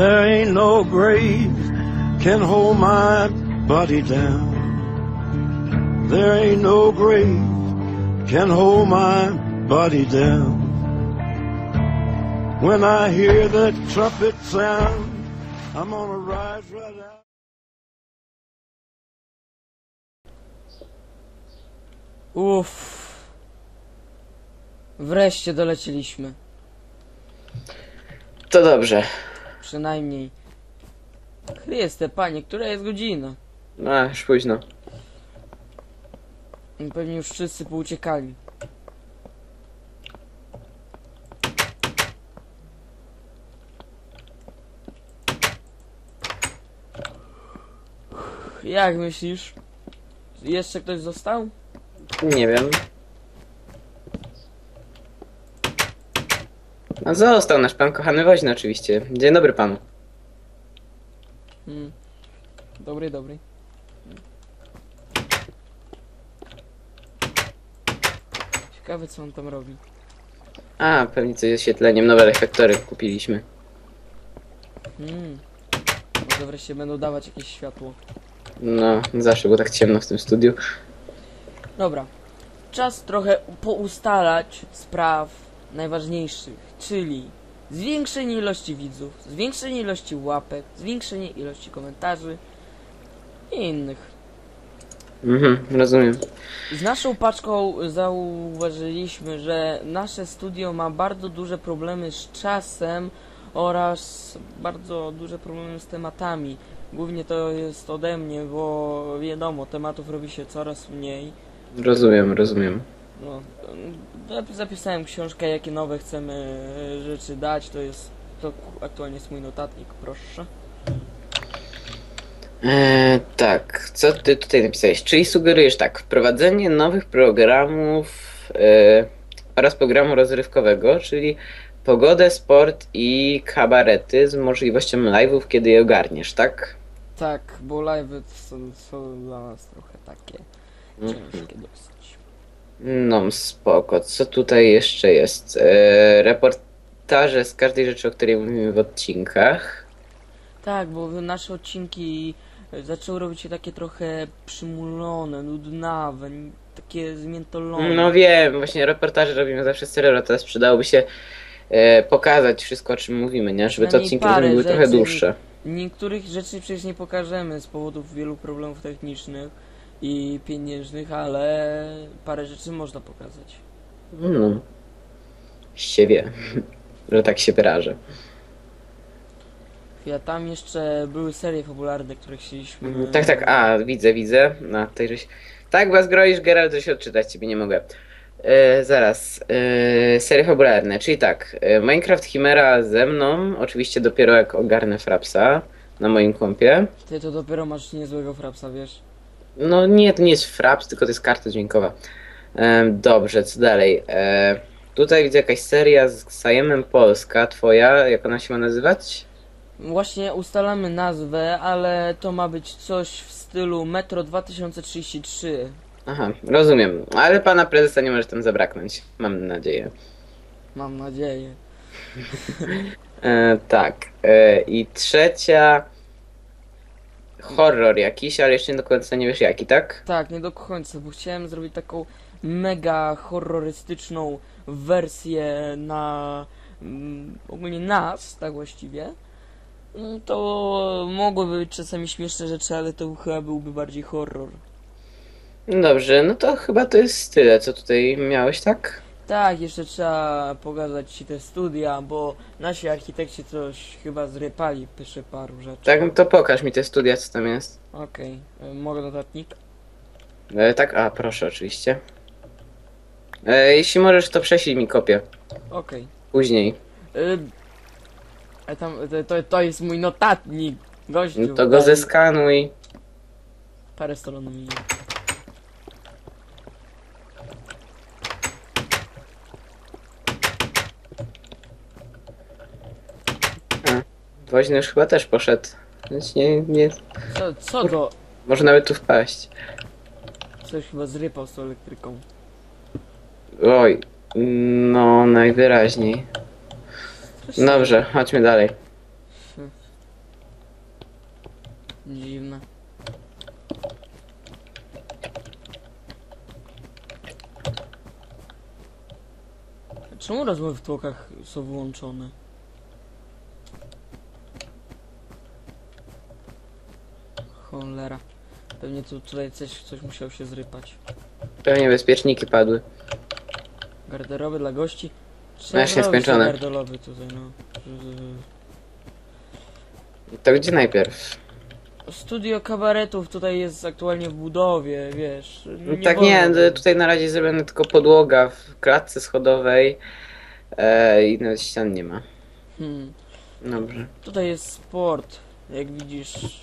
There ain't no grave can hold my body down. There ain't no grave can hold my body down. When I hear that trumpet sound, I'm gonna rise right out. Uff. Wreszcie dolecieliśmy. To dobrze. Przynajmniej. Chryste, panie, która jest godzina? No, już późno. Pewnie już wszyscy pouciekali. Jak myślisz? Jeszcze ktoś został? Nie wiem. No został nasz pan kochany woźny oczywiście. Dzień dobry panu. Hmm. Dobry, dobry. Ciekawe co on tam robi. A, pewnie coś z oświetleniem, nowe reflektory kupiliśmy. Hmm. Może wreszcie będą dawać jakieś światło. No, zawsze było tak ciemno w tym studiu. Dobra. Czas trochę poustalać spraw najważniejszych, czyli zwiększenie ilości widzów, zwiększenie ilości łapek, zwiększenie ilości komentarzy i innych. Mhm, rozumiem. Z naszą paczką zauważyliśmy, że nasze studio ma bardzo duże problemy z czasem oraz bardzo duże problemy z tematami. Głównie to jest ode mnie, bo wiadomo, tematów robi się coraz mniej. Rozumiem, rozumiem. No, zap- zapisałem książkę, jakie nowe chcemy e, rzeczy dać. To jest. To aktualnie jest mój notatnik, proszę. Eee, tak, co ty tutaj napisałeś? Czyli sugerujesz tak, wprowadzenie nowych programów e, oraz programu rozrywkowego, czyli pogodę, sport i kabarety z możliwością live'ów, kiedy je ogarniesz, tak? Tak, bo live są, są dla nas trochę takie Mhm. ciężkie dosyć. No, spoko. Co tutaj jeszcze jest? E, reportaże z każdej rzeczy, o której mówimy w odcinkach. Tak, bo nasze odcinki e, zaczęły robić się takie trochę przymulone, nudnawe, n- takie zmiętolone. No wiem, właśnie reportaże robimy zawsze z Cerero, teraz przydałoby się e, pokazać wszystko, o czym mówimy, nie? Żeby te Przynajmniej odcinki parę były trochę rzeczy. dłuższe. Niektórych rzeczy przecież nie pokażemy z powodów wielu problemów technicznych i pieniężnych, ale parę rzeczy można pokazać. No. Się wie, że tak się wyrażę. Ja tam jeszcze były serie fabularne, które chcieliśmy. Mhm, Tak, tak, a, widzę, widzę. No, żeś... Tak was groisz, Geralt, że się odczytać ciebie nie mogę. E, zaraz, e, serie fabularne, czyli tak, e, Minecraft Chimera ze mną, oczywiście dopiero jak ogarnę Frapsa na moim kompie. Ty to dopiero masz niezłego frapsa, wiesz? No nie, to nie jest Fraps, tylko to jest karta dźwiękowa. Dobrze, co dalej? Tutaj widzę jakaś seria z Sajemem Polska, twoja, jak ona się ma nazywać? Właśnie ustalamy nazwę, ale to ma być coś w stylu Metro 2033. Aha, rozumiem, ale pana prezesa nie może tam zabraknąć, mam nadzieję. Mam nadzieję. E, tak. E, I trzecia. Horror jakiś, ale jeszcze nie do końca nie wiesz jaki, tak? Tak, nie do końca, bo chciałem zrobić taką mega horrorystyczną wersję na mm, ogólnie nas, tak właściwie. Mm, To mogłyby być czasami śmieszne rzeczy, ale to chyba byłby bardziej horror. No dobrze, no to chyba to jest tyle, co tutaj miałeś, tak? Tak, jeszcze trzeba pokazać ci te studia, bo nasi architekci coś chyba zrypali przy paru rzeczy. Tak, no to pokaż mi te studia, co tam jest. Okej, y, mogę notatnik? E, tak, a proszę, oczywiście. E, jeśli możesz, to prześlij mi kopię. Okej. Później. Y, a tam, to, to, to jest mój notatnik, gościu. No to go daj zeskanuj. Parę stron mi. Woźny już chyba też poszedł. Więc nie, nie. Co, co to? Może nawet tu wpaść. Coś chyba zrypał z tą elektryką. Oj. No, najwyraźniej. Dobrze, chodźmy dalej. Dziwne. Czemu rozmowy w tłokach są wyłączone? Cholera. Pewnie tu tutaj coś, coś musiał się zrypać. Pewnie bezpieczniki padły. Garderoby dla gości. No, jeszcze nieskończone. Garderoby tutaj, no. To gdzie najpierw? Studio kabaretów tutaj jest aktualnie w budowie, wiesz. No tak nie, wolno. to tutaj na razie zrobiona tylko podłoga w klatce schodowej e, i nawet ścian nie ma. Hmm. Dobrze. Tutaj jest sport, jak widzisz.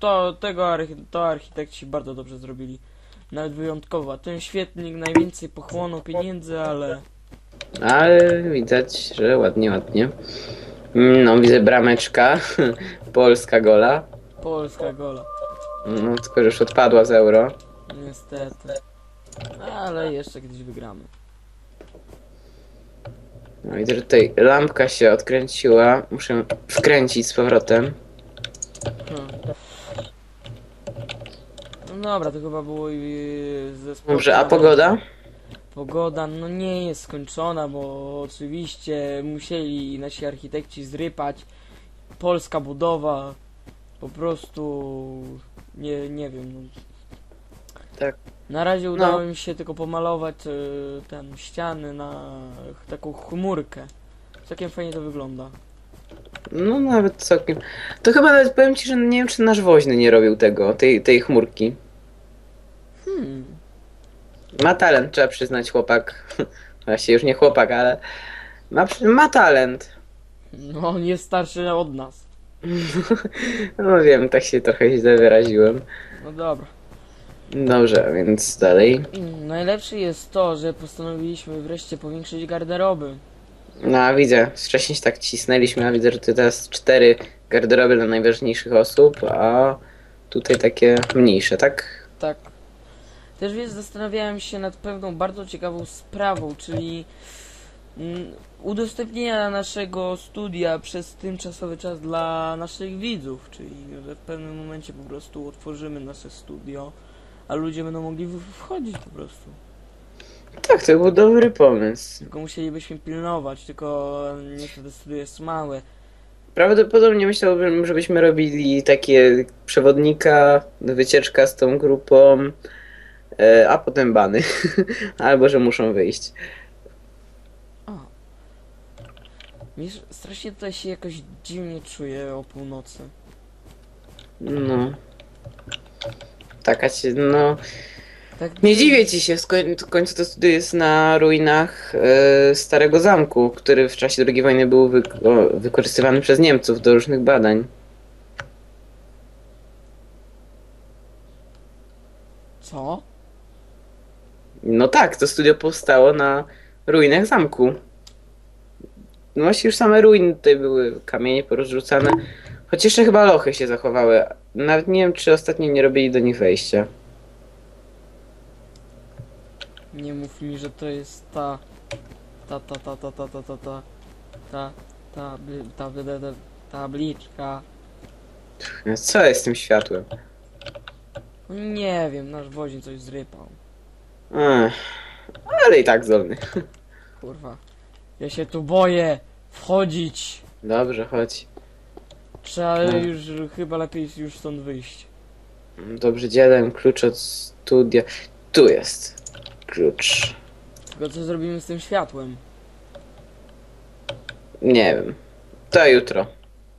To, tego archi to architekci bardzo dobrze zrobili. Nawet wyjątkowo. Ten świetnik najwięcej pochłonął pieniędzy, ale... Ale widać, że ładnie, ładnie. Mm, No, widzę brameczka. Polska gola. Polska gola. No, tylko że już odpadła z euro. Niestety. Ale jeszcze kiedyś wygramy. No widzę, że tutaj lampka się odkręciła. Muszę wkręcić z powrotem. Hmm. No dobra, to chyba było i ze sportu. Dobrze, a pogoda? Pogoda no nie jest skończona, bo oczywiście musieli nasi architekci zrypać. Polska budowa po prostu nie, nie wiem. No. Tak. Na razie udało mi się tylko pomalować e, ten ściany na taką chmurkę. Całkiem fajnie to wygląda. No nawet całkiem. To chyba nawet powiem ci, że nie wiem, czy nasz woźny nie robił tego, tej, tej chmurki. Hmm. Ma talent, trzeba przyznać, chłopak. Właściwie już nie chłopak, ale ma, ma talent. No on jest starszy od nas. No wiem, tak się trochę źle wyraziłem. No dobra. Dobrze, więc dalej. Najlepsze jest to, że postanowiliśmy wreszcie powiększyć garderoby. No a widzę, wcześniej się tak cisnęliśmy, a widzę, że tu teraz cztery garderoby dla najważniejszych osób, a tutaj takie mniejsze, tak? Tak. Też więc zastanawiałem się nad pewną bardzo ciekawą sprawą, czyli mm, udostępnienia naszego studia przez tymczasowy czas dla naszych widzów, czyli że w pewnym momencie po prostu otworzymy nasze studio, a ludzie będą mogli wchodzić po prostu. Tak, to był dobry pomysł. Tylko musielibyśmy pilnować, tylko niestety studio jest małe. Prawdopodobnie myślałbym, żebyśmy robili takie przewodnika, wycieczka z tą grupą, a potem bany. Albo, że muszą wyjść. A. Wiesz, strasznie tutaj się jakoś dziwnie czuję o północy. No. Taka ci, no. Tak Nie dziwię ci się, w koń- w końcu to na ruinach e, starego zamku, który w czasie II wojny był wyko- wykorzystywany przez Niemców do różnych badań. Co? No tak, to studio powstało na ruinach zamku. No właśnie już same ruiny tutaj były, kamienie porozrzucane. Choć jeszcze chyba lochy się zachowały. Nawet nie wiem, czy ostatnio nie robili do nich wejścia. Nie mów mi, że to jest ta. Ta, ta, ta, ta, ta, ta, ta, ta. Ta, ta, bli- ta, ta, ta, ta, tabliczka. No Co jest z tym światłem? No Nie wiem, nasz woźny coś zrypał. Ech, ale i tak zdolny. Kurwa. Ja się tu boję wchodzić. Dobrze, chodź. Trzeba No. już chyba lepiej już stąd wyjść. Dobrze, dzielę klucz od studia. Tu jest klucz. Tylko co zrobimy z tym światłem? Nie wiem. To jutro.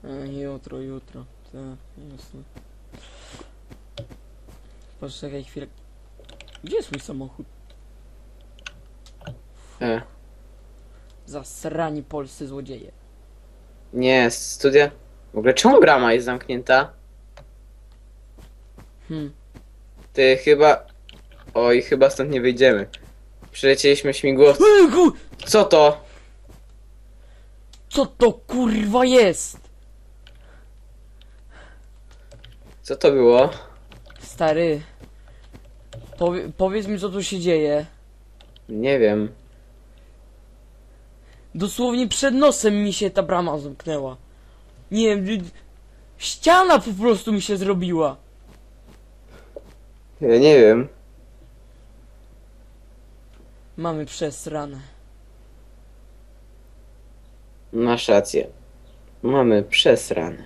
E, jutro, jutro. Tak, jasne. Poczekaj chwilę. Gdzie jest mój samochód? E, Zasrani polscy złodzieje. nie, studia. W ogóle czemu brama jest zamknięta? Hmm. Ty chyba. Oj, chyba stąd nie wyjdziemy. Przylecieliśmy śmigłowcem. Ejku! Co to? Co to kurwa jest? Co to było? Stary. Powie, powiedz mi, co tu się dzieje. Nie wiem. Dosłownie przed nosem mi się ta brama zamknęła. Nie wiem, ściana po prostu mi się zrobiła. Ja nie wiem. Mamy przesrane. Masz rację. Mamy przesrane.